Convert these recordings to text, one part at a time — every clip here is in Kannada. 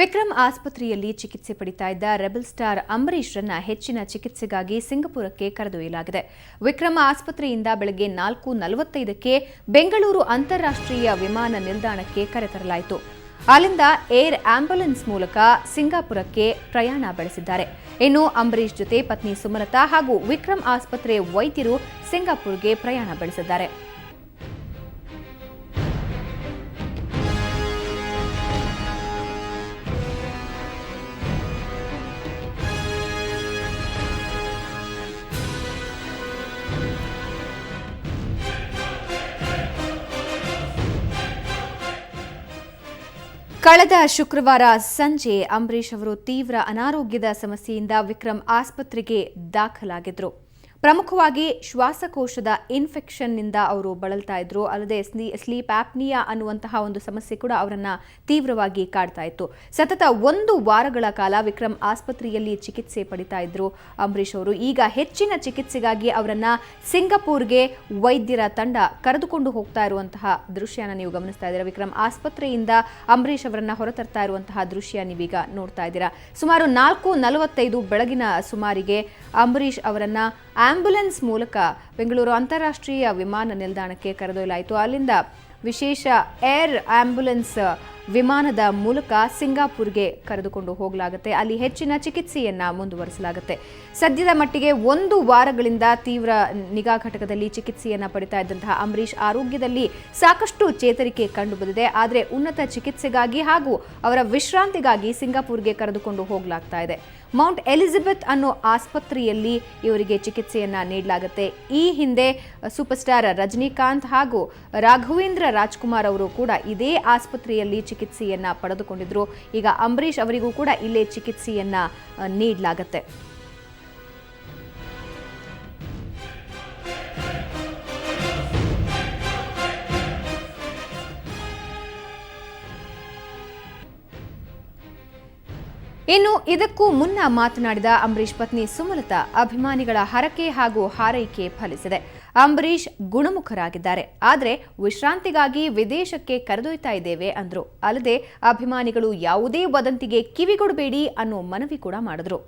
ವಿಕ್ರಮ್ ಆಸ್ಪತ್ರೆಯಲ್ಲಿ ಚಿಕಿತ್ಸೆ ಪಡಿತಾ ಇದ್ದ ರೆಬಲ್ ಸ್ಟಾರ್ ಅಂಬರೀಶ್ರನ್ನ ಹೆಚ್ಚಿನ ಚಿಕಿತ್ಸೆಗಾಗಿ ಸಿಂಗಪುರಕ್ಕೆ ಕರೆದೊಯ್ಯಲಾಗಿದೆ. ವಿಕ್ರಮ ಆಸ್ಪತ್ರೆಯಿಂದ ಬೆಳಗ್ಗೆ ನಾಲ್ಕು ನಲವತ್ತೈದಕ್ಕೆ ಬೆಂಗಳೂರು ಅಂತಾರಾಷ್ಟ್ರೀಯ ವಿಮಾನ ನಿಲ್ದಾಣಕ್ಕೆ ಕರೆತರಲಾಯಿತು. ಅಲ್ಲಿಂದ ಏರ್ ಆಂಬ್ಯುಲೆನ್ಸ್ ಮೂಲಕ ಸಿಂಗಾಪುರಕ್ಕೆ ಪ್ರಯಾಣ ಬೆಳೆಸಿದ್ದಾರೆ. ಇನ್ನು ಅಂಬರೀಶ್ ಜೊತೆ ಪತ್ನಿ ಸುಮಲತಾ ಹಾಗೂ ವಿಕ್ರಮ್ ಆಸ್ಪತ್ರೆ ವೈದ್ಯರು ಸಿಂಗಾಪುರ್ಗೆ ಪ್ರಯಾಣ ಬೆಳೆಸಿದ್ದಾರೆ. ಕಳೆದ ಶುಕ್ರವಾರ ಸಂಜೆ ಅಂಬರೀಶ್ ಅವರು ತೀವ್ರ ಅನಾರೋಗ್ಯದ ಸಮಸ್ಯೆಯಿಂದ ವಿಕ್ರಮ್ ಆಸ್ಪತ್ರೆಗೆ ದಾಖಲಾಗಿದ್ರು. ಪ್ರಮುಖವಾಗಿ ಶ್ವಾಸಕೋಶದ ಇನ್ಫೆಕ್ಷನ್ನಿಂದ ಅವರು ಬಳಲ್ತಾ ಇದ್ರು. ಅಲ್ಲದೆ ಸ್ಲೀ- ಸ್ಲೀಪ್ ಆಪ್ನಿಯಾ ಅನ್ನುವಂತಹ ಒಂದು ಸಮಸ್ಯೆ ಕೂಡ ಅವರನ್ನ ತೀವ್ರವಾಗಿ ಕಾಡ್ತಾ ಇತ್ತು. ಸತತ ಒಂದು ವಾರಗಳ ಕಾಲ ವಿಕ್ರಮ್ ಆಸ್ಪತ್ರೆಯಲ್ಲಿ ಚಿಕಿತ್ಸೆ ಪಡಿತಾ ಇದ್ರು ಅಂಬರೀಶ್ ಅವರು. ಈಗ ಹೆಚ್ಚಿನ ಚಿಕಿತ್ಸೆಗಾಗಿ ಅವರನ್ನ ಸಿಂಗಪೂರ್ಗೆ ವೈದ್ಯರ ತಂಡ ಕರೆದುಕೊಂಡು ಹೋಗ್ತಾ ಇರುವಂತಹ ದೃಶ್ಯನ ನೀವು ಗಮನಿಸ್ತಾ ಇದ್ದೀರಾ? ವಿಕ್ರಮ್, ಆಸ್ಪತ್ರೆಯಿಂದ ಅಂಬರೀಶ್ ಅವರನ್ನ ಹೊರತರ್ತಾ ಇರುವಂತಹ ದೃಶ್ಯ ನೀವೀಗ ನೋಡ್ತಾ ಇದ್ದೀರಾ? ಸುಮಾರು ನಾಲ್ಕು ನಲವತ್ತೈದು ಬೆಳಗಿನ ಸುಮಾರಿಗೆ ಅಂಬರೀಶ್ ಅವರನ್ನ ಆಂಬ್ಯುಲೆನ್ಸ್ ಮೂಲಕ ಬೆಂಗಳೂರು ಅಂತಾರಾಷ್ಟ್ರೀಯ ವಿಮಾನ ನಿಲ್ದಾಣಕ್ಕೆ ಕರೆದೊಯ್ಯಲಾಯಿತು. ಅಲ್ಲಿಂದ ವಿಶೇಷ ಏರ್ ಆಂಬ್ಯುಲೆನ್ಸ್ ವಿಮಾನದ ಮೂಲಕ ಸಿಂಗಾಪುರ್ಗೆ ಕರೆದುಕೊಂಡು ಹೋಗಲಾಗುತ್ತೆ. ಅಲ್ಲಿ ಹೆಚ್ಚಿನ ಚಿಕಿತ್ಸೆಯನ್ನ ಮುಂದುವರಿಸಲಾಗುತ್ತೆ. ಸದ್ಯದ ಮಟ್ಟಿಗೆ ಒಂದು ವಾರಗಳಿಂದ ತೀವ್ರ ನಿಗಾ ಘಟಕದಲ್ಲಿ ಚಿಕಿತ್ಸೆಯನ್ನ ಪಡಿತಾ ಇದ್ದಂತಹ ಅಂಬರೀಷ್ ಆರೋಗ್ಯದಲ್ಲಿ ಸಾಕಷ್ಟು ಚೇತರಿಕೆ ಕಂಡುಬಂದಿದೆ. ಆದರೆ ಉನ್ನತ ಚಿಕಿತ್ಸೆಗಾಗಿ ಹಾಗೂ ಅವರ ವಿಶ್ರಾಂತಿಗಾಗಿ ಸಿಂಗಾಪುರ್ಗೆ ಕರೆದುಕೊಂಡು ಹೋಗಲಾಗ್ತಾ ಇದೆ. ಮೌಂಟ್ ಎಲಿಜಬೆತ್ ಅನ್ನೋ ಆಸ್ಪತ್ರೆಯಲ್ಲಿ ಇವರಿಗೆ ಚಿಕಿತ್ಸೆಯನ್ನ ನೀಡಲಾಗುತ್ತೆ. ಈ ಹಿಂದೆ ಸೂಪರ್ ಸ್ಟಾರ್ ರಜನಿಕಾಂತ್ ಹಾಗೂ ರಾಘವೇಂದ್ರ ರಾಜ್ಕುಮಾರ್ ಅವರು ಕೂಡ ಇದೇ ಆಸ್ಪತ್ರೆಯಲ್ಲಿ ಚಿಕಿತ್ಸೆಯನ್ನ ಪಡೆದುಕೊಂಡಿದ್ರು. ಈಗ ಅಂಬರೀಶ್ ಅವರಿಗೂ ಕೂಡ ಇಲ್ಲೇ ಚಿಕಿತ್ಸೆಯನ್ನ ನೀಡಲಾಗುತ್ತೆ. ಇನ್ನು ಇದಕ್ಕೂ ಮುನ್ನ ಮಾತನಾಡಿದ ಅಂಬರೀಷ್ ಪತ್ನಿ ಸುಮಲತಾ ಅಭಿಮಾನಿಗಳ ಹರಕೆ ಹಾಗೂ ಹಾರೈಕೆ ಫಲಿಸಿದೆ. ಅಂಬರೀಷ್ ಗುಣಮುಖರಾಗಿದ್ದಾರೆ. ಆದರೆ ವಿಶ್ರಾಂತಿಗಾಗಿ ವಿದೇಶಕ್ಕೆ ಕರೆದೊಯ್ತಾ ಇದ್ದೇವೆ ಅಂದ್ರು. ಅಲ್ಲದೆ ಅಭಿಮಾನಿಗಳು ಯಾವುದೇ ವದಂತಿಗೆ ಕಿವಿಗೊಡಬೇಡಿ ಅನ್ನೋ ಮನವಿ ಕೂಡ ಮಾಡಿದ್ರು.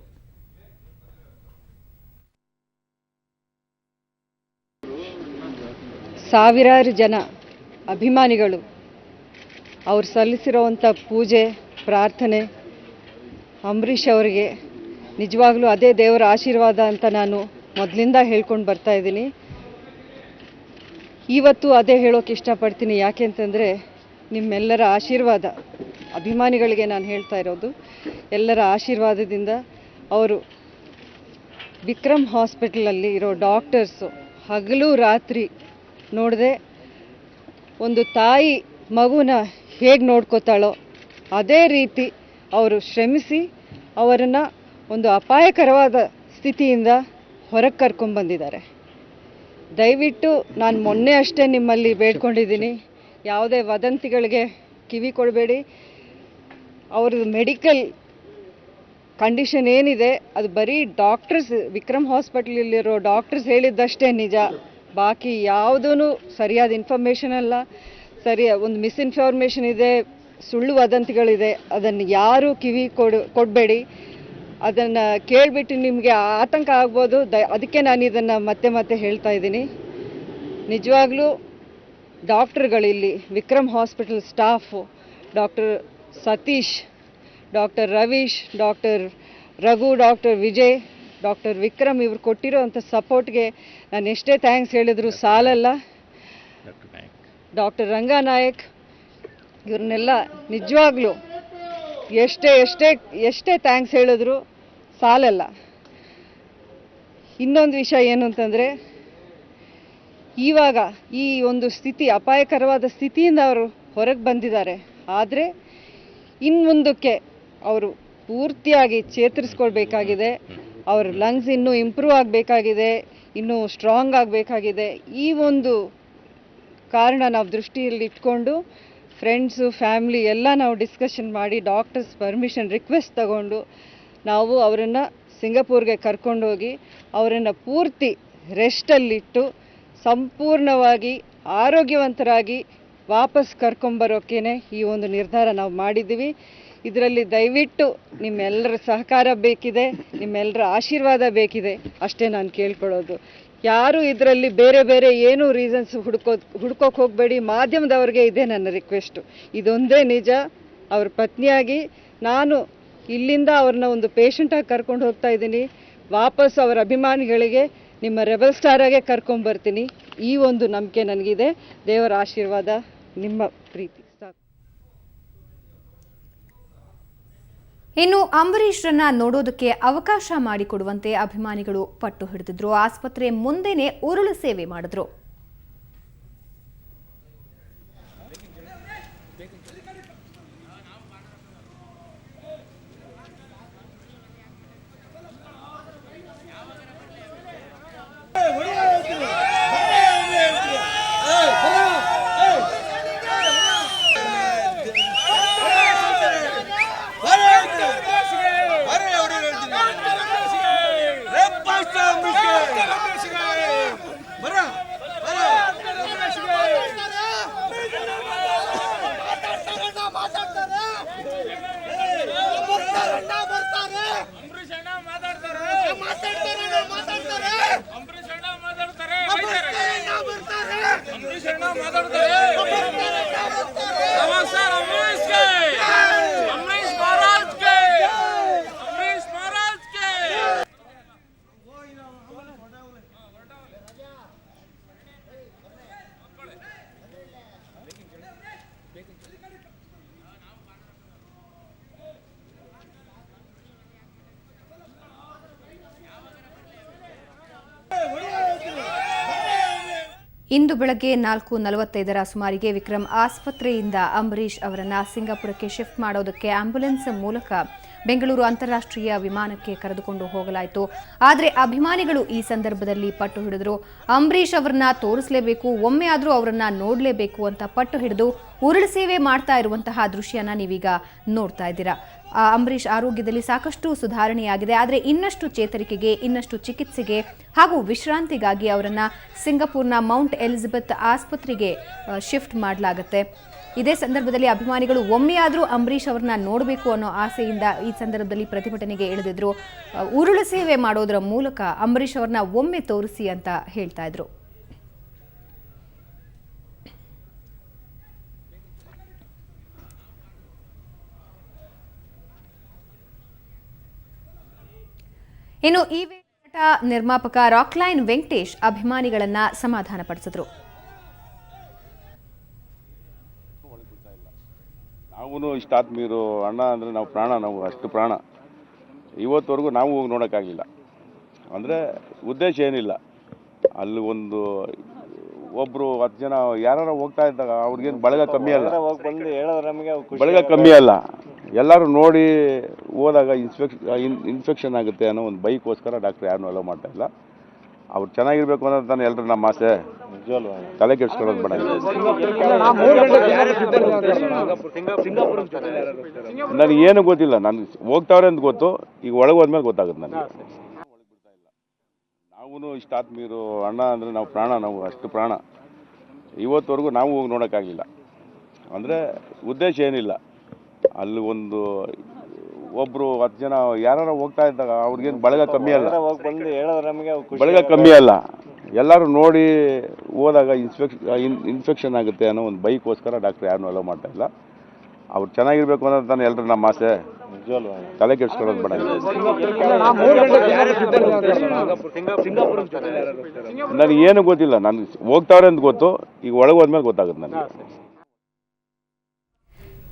ಸಾವಿರಾರು ಜನ ಅಭಿಮಾನಿಗಳು ಅವ್ರು ಸಲ್ಲಿಸಿರುವಂಥ ಪೂಜೆ, ಪ್ರಾರ್ಥನೆ ಅಂಬರೀಷ್ ಅವರಿಗೆ ನಿಜವಾಗ್ಲೂ ಅದೇ ದೇವರ ಆಶೀರ್ವಾದ ಅಂತ ನಾನು ಮೊದಲಿಂದ ಹೇಳ್ಕೊಂಡು ಬರ್ತಾ ಇದ್ದೀನಿ. ಇವತ್ತು ಅದೇ ಹೇಳೋಕೆ ಇಷ್ಟಪಡ್ತೀನಿ. ಯಾಕೆ ಅಂತಂದರೆ ನಿಮ್ಮೆಲ್ಲರ ಆಶೀರ್ವಾದ, ಅಭಿಮಾನಿಗಳಿಗೆ ನಾನು ಹೇಳ್ತಾ ಇರೋದು, ಎಲ್ಲರ ಆಶೀರ್ವಾದದಿಂದ ಅವರು ವಿಕ್ರಮ್ ಹಾಸ್ಪಿಟಲಲ್ಲಿ ಇರೋ ಡಾಕ್ಟರ್ಸು ಹಗಲು ರಾತ್ರಿ ನೋಡದೆ ಒಂದು ತಾಯಿ ಮಗುನ ಹೇಗೆ ನೋಡ್ಕೋತಾಳೋ ಅದೇ ರೀತಿ ಅವರು ಶ್ರಮಿಸಿ ಅವರನ್ನು ಒಂದು ಅಪಾಯಕರವಾದ ಸ್ಥಿತಿಯಿಂದ ಹೊರಗೆ ಕರ್ಕೊಂಡ್ಬಂದಿದ್ದಾರೆ ದಯವಿಟ್ಟು ನಾನು ಮೊನ್ನೆ ಅಷ್ಟೇ ನಿಮ್ಮಲ್ಲಿ ಬೇಡ್ಕೊಂಡಿದ್ದೀನಿ. ಯಾವುದೇ ವದಂತಿಗಳಿಗೆ ಕಿವಿ ಕೊಡಬೇಡಿ. ಅವ್ರದ್ದು ಮೆಡಿಕಲ್ ಕಂಡೀಷನ್ ಏನಿದೆ, ಅದು ಬರೀ ಡಾಕ್ಟರ್ಸ್, ವಿಕ್ರಮ್ ಹಾಸ್ಪಿಟ್ಲಲ್ಲಿರೋ ಡಾಕ್ಟರ್ಸ್ ಹೇಳಿದ್ದಷ್ಟೇ ನಿಜ. ಬಾಕಿ ಯಾವುದೂ ಸರಿಯಾದ ಇನ್ಫಾರ್ಮೇಷನ್ ಅಲ್ಲ. ಸರಿಯ, ಒಂದು ಮಿಸ್ಇನ್ಫಾರ್ಮೇಷನ್ ಇದೆ ಸುಳ್ಳು ವದಂತಿಗಳಿದೆ ಅದನ್ನು ಯಾರೂ ಕಿವಿ ಕೊಡು ಕೊಡಬೇಡಿ. ಅದನ್ನು ಕೇಳಿಬಿಟ್ಟು ನಿಮಗೆ ಆತಂಕ ಆಗ್ಬೋದು. ದ ಅದಕ್ಕೆ ನಾನು ಇದನ್ನು ಮತ್ತೆ ಮತ್ತೆ ಹೇಳ್ತಾ ಇದ್ದೀನಿ. ನಿಜವಾಗ್ಲೂ ಡಾಕ್ಟರ್ಗಳಿಲ್ಲಿ Vikram hospital staff doctor Satish doctor Ravish doctor Raghu doctor Vijay doctor Vikram ಇವ್ರು ಕೊಟ್ಟಿರೋವಂಥ ಸಪೋರ್ಟ್ಗೆ ನಾನು ಎಷ್ಟೇ ಥ್ಯಾಂಕ್ಸ್ ಹೇಳಿದರೂ ಸಾಲಲ್ಲ. ಡಾಕ್ಟರ್ ರಂಗನಾಯಕ್ ಇವ್ರನ್ನೆಲ್ಲ ನಿಜವಾಗ್ಲೂ ಎಷ್ಟೇ ಎಷ್ಟೇ ಎಷ್ಟೇ ಥ್ಯಾಂಕ್ಸ್ ಹೇಳಿದ್ರು ಸಾಲಲ್ಲ. ಇನ್ನೊಂದು ವಿಷಯ ಏನು ಅಂತಂದರೆ, ಇವಾಗ ಈ ಒಂದು ಸ್ಥಿತಿ, ಅಪಾಯಕರವಾದ ಸ್ಥಿತಿಯಿಂದ ಅವರು ಹೊರಗೆ ಬಂದಿದ್ದಾರೆ. ಆದರೆ ಇನ್ನು ಮುಂದಕ್ಕೆ ಅವರು ಪೂರ್ತಿಯಾಗಿ ಚೇತರಿಸ್ಕೊಳ್ಬೇಕಾಗಿದೆ. ಅವ್ರ ಲಂಗ್ಸ್ ಇನ್ನೂ ಇಂಪ್ರೂವ್ ಆಗಬೇಕಾಗಿದೆ, ಇನ್ನೂ ಸ್ಟ್ರಾಂಗ್ ಆಗಬೇಕಾಗಿದೆ. ಈ ಒಂದು ಕಾರಣ ನಾವು ದೃಷ್ಟಿಯಲ್ಲಿ ಇಟ್ಕೊಂಡು ಫ್ರೆಂಡ್ಸು ಫ್ಯಾಮ್ಲಿ ಎಲ್ಲ ನಾವು ಡಿಸ್ಕಷನ್ ಮಾಡಿ ಡಾಕ್ಟರ್ಸ್ ಪರ್ಮಿಷನ್ ರಿಕ್ವೆಸ್ಟ್ ತಗೊಂಡು ನಾವು ಅವರನ್ನು ಸಿಂಗಪೂರ್ಗೆ ಕರ್ಕೊಂಡೋಗಿ ಅವರನ್ನು ಪೂರ್ತಿ ರೆಸ್ಟಲ್ಲಿಟ್ಟು ಸಂಪೂರ್ಣವಾಗಿ ಆರೋಗ್ಯವಂತರಾಗಿ ವಾಪಸ್ ಕರ್ಕೊಂಬರೋಕೇನೆ ಈ ಒಂದು ನಿರ್ಧಾರ ನಾವು ಮಾಡಿದ್ದೀವಿ. ಇದರಲ್ಲಿ ದಯವಿಟ್ಟು ನಿಮ್ಮೆಲ್ಲರ ಸಹಕಾರ ಬೇಕಿದೆ, ನಿಮ್ಮೆಲ್ಲರ ಆಶೀರ್ವಾದ ಬೇಕಿದೆ, ಅಷ್ಟೇ ನಾನು ಕೇಳ್ಕೊಳ್ಳೋದು. ಯಾರು ಇದರಲ್ಲಿ ಬೇರೆ ಬೇರೆ ಏನು ರೀಸನ್ಸ್ ಹುಡ್ಕೋ ಹುಡ್ಕೋಕ್ ಹೋಗಬೇಡಿ. ಮಾಧ್ಯಮದವ್ರಿಗೆ ಇದೆ ನನ್ನ ರಿಕ್ವೆಸ್ಟು ಇದೊಂದೇ ನಿಜ. ಅವ್ರ ಪತ್ನಿಯಾಗಿ ನಾನು ಇಲ್ಲಿಂದ ಅವ್ರನ್ನ ಒಂದು ಪೇಷಂಟಾಗಿ ಕರ್ಕೊಂಡು ಹೋಗ್ತಾ ಇದ್ದೀನಿ. ವಾಪಸ್ ಅವರ ಅಭಿಮಾನಿಗಳಿಗೆ ನಿಮ್ಮ ರೆಬಲ್ ಸ್ಟಾರಾಗೆ ಕರ್ಕೊಂಬರ್ತೀನಿ. ಈ ಒಂದು ನಂಬಿಕೆ ನನಗಿದೆ. ದೇವರ ಆಶೀರ್ವಾದ, ನಿಮ್ಮ ಪ್ರೀತಿ. ಇನ್ನು ಅಂಬರೀಶ್ರನ್ನ ನೋಡೋದಕ್ಕೆ ಅವಕಾಶ ಮಾಡಿಕೊಡುವಂತೆ ಅಭಿಮಾನಿಗಳು ಪಟ್ಟು ಹಿಡಿದಿದ್ರು. ಆಸ್ಪತ್ರೆ ಮುಂದೆನೆ ಉರುಳು ಸೇವೆ ಮಾಡಿದ್ರು ಅಂಬರೀಷ್ ಅಣ್ಣ ಮಾತಾಡ್ತಾರೆ ಮಾತಾಡ್ತಾರೆ ಅಂಬರೀಷ್ ಅಣ್ಣ ಮಾತಾಡ್ತಾರೆ ಅಂಬರೀಷ್ ಅಣ್ಣ ಮಾತಾಡ್ತಾರೆ ನಮಸ್ಕಾರ ಅಂಬರೀಷ್ಗೆ ಅಂಬರೀಷ್ ಮಹಾರಾಜ್ಗೆ ಅಂಬರೀಷ್ ಮಹಾರಾಜ್ಗೆ ಇಂದು ಬೆಳಗ್ಗೆ ನಾಲ್ಕು ನಲವತ್ತೈದರ ಸುಮಾರಿಗೆ ವಿಕ್ರಮ್ ಆಸ್ಪತ್ರೆಯಿಂದ ಅಂಬರೀಷ್ ಅವರನ್ನು ಸಿಂಗಾಪುರಕ್ಕೆ ಶಿಫ್ಟ್ ಮಾಡೋದಕ್ಕೆ ಆಂಬ್ಯುಲೆನ್ಸ್ ಮೂಲಕ ಬೆಂಗಳೂರು ಅಂತಾರಾಷ್ಟ್ರೀಯ ವಿಮಾನಕ್ಕೆ ಕರೆದುಕೊಂಡು ಹೋಗಲಾಯಿತು. ಆದರೆ ಅಭಿಮಾನಿಗಳು ಈ ಸಂದರ್ಭದಲ್ಲಿ ಪಟ್ಟು ಹಿಡಿದರು. ಅಂಬರೀಷ್ ಅವರನ್ನ ತೋರಿಸಲೇಬೇಕು, ಒಮ್ಮೆ ಆದರೂ ಅವರನ್ನ ನೋಡಲೇಬೇಕು ಅಂತ ಪಟ್ಟು ಹಿಡಿದು, ಉರುಳು ಸೇವೆ ಮಾಡ್ತಾ ಇರುವಂತಹ ದೃಶ್ಯನ ನೀವೀಗ ನೋಡ್ತಾ ಇದ್ದೀರಾ. ಆ, ಅಂಬರೀಶ್ ಆರೋಗ್ಯದಲ್ಲಿ ಸಾಕಷ್ಟು ಸುಧಾರಣೆಯಾಗಿದೆ. ಆದರೆ ಇನ್ನಷ್ಟು ಚೇತರಿಕೆಗೆ ಇನ್ನಷ್ಟು ಚಿಕಿತ್ಸೆಗೆ ಹಾಗೂ ವಿಶ್ರಾಂತಿಗಾಗಿ ಅವರನ್ನ ಸಿಂಗಪೂರ್ನ ಮೌಂಟ್ ಎಲಿಜಬೆತ್ ಆಸ್ಪತ್ರೆಗೆ ಶಿಫ್ಟ್ ಮಾಡಲಾಗುತ್ತೆ. ಇದೇ ಸಂದರ್ಭದಲ್ಲಿ ಅಭಿಮಾನಿಗಳು ಒಮ್ಮೆಯಾದರೂ ಅಂಬರೀಷ್ ಅವರನ್ನ ನೋಡಬೇಕು ಅನ್ನೋ ಆಸೆಯಿಂದ ಈ ಸಂದರ್ಭದಲ್ಲಿ ಪ್ರತಿಭಟನೆಗೆ ಇಳಿದಿದ್ರು. ಉರುಳು ಸೇವೆ ಮಾಡೋದರ ಮೂಲಕ ಅಂಬರೀಷ್ ಅವರನ್ನ ಒಮ್ಮೆ ತೋರಿಸಿ ಅಂತ ಹೇಳ್ತಾ ಇದ್ರು. ಇನ್ನು ಈ ವೇಳೆ ನಟ ನಿರ್ಮಾಪಕ ರಾಕ್ಲೈನ್ ವೆಂಕಟೇಶ್ ಅಭಿಮಾನಿಗಳನ್ನ ಸಮಾಧಾನಪಡಿಸಿದ್ರು. ನಾವು ಇಷ್ಟ ಆತ್ಮೀಯರು ಅಣ್ಣ ಅಂದರೆ ನಾವು ಪ್ರಾಣ ನಾವು ಅಷ್ಟು ಪ್ರಾಣ. ಇವತ್ತವರೆಗೂ ನಾವು ಹೋಗಿ ನೋಡೋಕ್ಕಾಗಲಿಲ್ಲ ಅಂದರೆ ಉದ್ದೇಶ ಏನಿಲ್ಲ. ಅಲ್ಲಿ ಒಂದು ಒಬ್ಬರು ಹತ್ತು ಜನ ಯಾರು ಹೋಗ್ತಾ ಇದ್ದಾಗ ಅವ್ರಿಗೇನು ಬಳಗ ಕಮ್ಮಿ ಅಲ್ಲ. ಬಂದು ಹೇಳೋದು ನಮಗೆ ಬಳಗ ಕಮ್ಮಿ ಅಲ್ಲ. ಎಲ್ಲರೂ ನೋಡಿ ಹೋದಾಗ ಇನ್ಸ್ಪೆಕ್ಷನ್ ಇನ್ಫೆಕ್ಷನ್ ಆಗುತ್ತೆ ಅನ್ನೋ ಒಂದು ಬೈಕೋಸ್ಕರ ಡಾಕ್ಟ್ರ್ ಯಾರನ್ನೂ ಅಲೋ ಮಾಡ್ತಾ ಇಲ್ಲ. ಅವ್ರು ಚೆನ್ನಾಗಿರ್ಬೇಕು ಅನ್ನೋದು ತಾನೇ ಎಲ್ಲರೂ ನಮ್ಮ ಆಸೆ. ತಲೆ ಕೆಡಿಸ್ಕೊಳ್ಳೋದು ಬೇಡ. ನನಗೆ ಏನು ಗೊತ್ತಿಲ್ಲ, ನಾನು ಹೋಗ್ತಾವ್ರೆ ಅಂತ ಗೊತ್ತು, ಈಗ ಒಳಗೆ ಹೋದ್ಮೇಲೆ ಗೊತ್ತಾಗುತ್ತೆ ನನಗೆ. ನಾವು ಇಷ್ಟ ಆತ್ಮೀಯರು, ಅಣ್ಣ ಅಂದರೆ ನಾವು ಪ್ರಾಣ, ನಾವು ಅಷ್ಟು ಪ್ರಾಣ. ಇವತ್ತವರೆಗೂ ನಾವು ಹೋಗಿ ನೋಡೋಕ್ಕಾಗಲಿಲ್ಲ. ಅಂದರೆ ಉದ್ದೇಶ ಏನಿಲ್ಲ. ಅಲ್ಲಿ ಒಂದು ಒಬ್ಬರು ಹತ್ತು ಜನ ಯಾರು ಹೋಗ್ತಾ ಇದ್ದಾಗ ಅವ್ರಿಗೇನು ಬಳಗ ಕಮ್ಮಿ ಅಲ್ಲ. ಬಂದು ಹೇಳಿದ್ರೆ ನಮಗೆ ಬಳಗ ಕಮ್ಮಿ ಅಲ್ಲ. ಎಲ್ಲರೂ ನೋಡಿ ಹೋದಾಗ ಇನ್ಸ್ಪೆಕ್ಷನ್ ಇನ್ಫೆಕ್ಷನ್ ಆಗುತ್ತೆ ಅನ್ನೋ ಒಂದು ಬೈಕೋಸ್ಕರ ಡಾಕ್ಟ್ರ್ ಯಾರನ್ನೂ ಅಲೋ ಮಾಡ್ತಾ ಇಲ್ಲ. ಅವ್ರು ಚೆನ್ನಾಗಿರ್ಬೇಕು ಅನ್ನೋದು ತಾನೇ ಎಲ್ಲರೂ ನಮ್ಮ ಆಸೆ. ತಲೆ ಕೆಡ್ಸ್ಕೊಳ್ಳೋದು ಬೇಡ. ನನಗೆ ಏನು ಗೊತ್ತಿಲ್ಲ ನಾನು ಹೋಗ್ತಾವ್ರೆ ಅಂತ ಗೊತ್ತು ಈಗ ಒಳಗೆ ಹೋದ್ಮೇಲೆ ಗೊತ್ತಾಗುತ್ತೆ ನನಗೆ.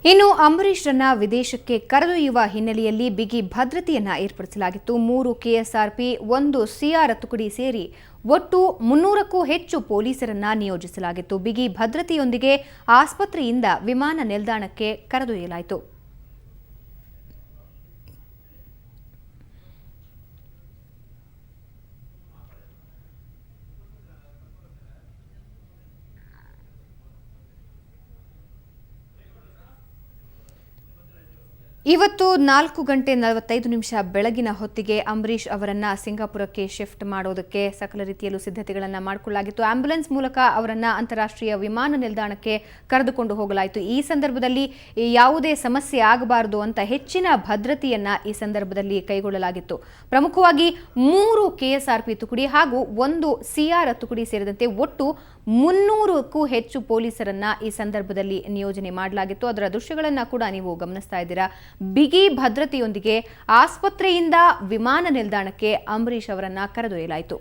ಇನ್ನು ಅಂಬರೀಶ್ರನ್ನ ವಿದೇಶಕ್ಕೆ ಕರೆದೊಯ್ಯುವ ಹಿನ್ನೆಲೆಯಲ್ಲಿ ಬಿಗಿ ಭದ್ರತೆಯನ್ನ ಏರ್ಪಡಿಸಲಾಗಿತ್ತು. ಮೂರು ಕೆಎಸ್ಆರ್ಪಿ, ಒಂದು ಸಿಆರ್ ತುಕಡಿ ಸೇರಿ ಒಟ್ಟು ಮುನ್ನೂರಕ್ಕೂ ಹೆಚ್ಚು ಪೊಲೀಸರನ್ನ ನಿಯೋಜಿಸಲಾಗಿತ್ತು. ಬಿಗಿ ಭದ್ರತೆಯೊಂದಿಗೆ ಆಸ್ಪತ್ರೆಯಿಂದ ವಿಮಾನ ನಿಲ್ದಾಣಕ್ಕೆ ಕರೆದೊಯ್ಯಲಾಯಿತು. ಇವತ್ತು ನಾಲ್ಕು ಗಂಟೆ ನಲವತ್ತೈದು ನಿಮಿಷ ಬೆಳಗಿನ ಹೊತ್ತಿಗೆ ಅಂಬರೀಷ್ ಅವರನ್ನ ಸಿಂಗಾಪುರಕ್ಕೆ ಶಿಫ್ಟ್ ಮಾಡೋದಕ್ಕೆ ಸಕಲ ರೀತಿಯಲ್ಲೂ ಸಿದ್ಧತೆಗಳನ್ನ ಮಾಡಿಕೊಳ್ಳಲಾಗಿತ್ತು. ಆಂಬ್ಯುಲೆನ್ಸ್ ಮೂಲಕ ಅವರನ್ನ ಅಂತಾರಾಷ್ಟ್ರೀಯ ವಿಮಾನ ನಿಲ್ದಾಣಕ್ಕೆ ಕರೆದುಕೊಂಡು ಹೋಗಲಾಯಿತು. ಈ ಸಂದರ್ಭದಲ್ಲಿ ಯಾವುದೇ ಸಮಸ್ಯೆ ಆಗಬಾರದು ಅಂತ ಹೆಚ್ಚಿನ ಭದ್ರತೆಯನ್ನ ಈ ಸಂದರ್ಭದಲ್ಲಿ ಕೈಗೊಳ್ಳಲಾಗಿತ್ತು. ಪ್ರಮುಖವಾಗಿ ಮೂರು ಕೆಎಸ್ಆರ್ಪಿ ತುಕಡಿ ಹಾಗೂ ಒಂದು ಸಿಆರ್ ತುಕಡಿ ಸೇರಿದಂತೆ ಒಟ್ಟು ಮುನ್ನೂರಕ್ಕೂ ಹೆಚ್ಚು ಪೊಲೀಸರನ್ನ ಈ ಸಂದರ್ಭದಲ್ಲಿ ನಿಯೋಜನೆ ಮಾಡಲಾಗಿತ್ತು. ಅದರ ದೃಶ್ಯಗಳನ್ನ ಕೂಡ ನೀವು ಗಮನಿಸ್ತಾ ಇದ್ದೀರಾ. ಬಿಗಿ ಭದ್ರತೆಯೊಂದಿಗೆ ಆಸ್ಪತ್ರೆಯಿಂದ ವಿಮಾನ ನಿಲ್ದಾಣಕ್ಕೆ ಅಂಬರೀಷ್ ಅವರನ್ನ ಕರೆದೊಯ್ಯಲಾಯಿತು.